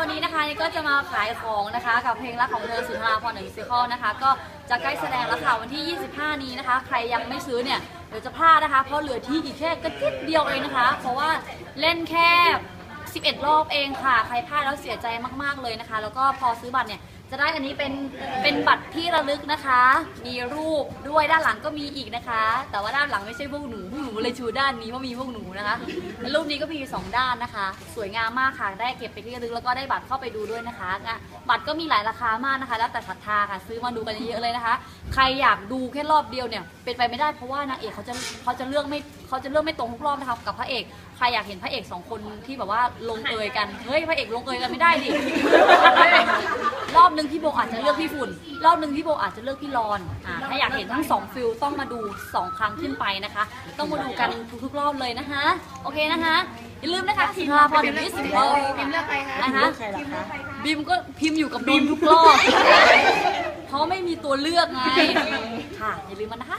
วันนี้นะคะนี่ก็จะมาขายของนะคะ กับเพลงรักของเธอสุนทราพรหนึ่งซิคอนะคะ ก็จะใกล้แสดงแล้วค่ะวันที่ 25 นี้นะคะ ใครยังไม่ซื้อเนี่ยเดี๋ยวจะพลาดนะคะ เพราะเหลือที่อีกแค่กระติดเดียวเองนะคะ เพราะว่าเล่นแค่ 11 รอบเองค่ะ ใครพลาดแล้วเสียใจมากๆเลยนะคะ แล้วก็พอซื้อบัตรเนี่ย จะได้อันนี้เป็นเป็นบัตรที่ระลึกนะคะ มีรูปด้วยด้านหลังก็มีอีกนะคะ แต่ว่าด้านหลังไม่ใช่พวกหนูพวกหนูเลยชูด้านนี้ว่ามีพวกหนูนะคะรูปนี้ก็มีสองด้านนะคะ สวยงามมากค่ะ ได้เก็บไปที่ระลึกแล้วก็ได้บัตรเข้าไปดูด้วยนะคะบัตรก็มีหลายราคามากนะคะ แล้วแต่ศรัทธาค่ะซื้อมาดูกันเยอะๆเลยนะคะ ใครอยากดูแค่รอบเดียวเนี่ยเป็นไปไม่ได้เพราะว่านางเอกเขาจะเขาจะเลือกไม่เขาจะเลือกไม่ตรงทุกรอบนะคะกับพระเอกใครอยากเห็นพระเอกสองคนที่แบบว่าลงเอยกันเฮ้ยพระเอกลงเอยกันไม่ได้ดิ นึ่งพี่โบอาจจะเลือกพี่ฝุ่น รอบหนึ่งพี่โบอาจจะเลือกพี่รอนอ่าถ้าอยากเห็นทั้งสองฟิลต้องมาดูสองครั้งขึ้นไปนะคะ ต้องมาดูกันทุกๆรอบเลยนะคะ โอเคนะคะ อย่าลืมนะคะสิงคาพรถึงที่สิบโมงพิมพ์เลือกใครคะนะคะบิมก็พิมพ์อยู่กับบิมทุกรอบเพราะไม่มีตัวเลือกไงค่ะอย่าลืมมันนะคะ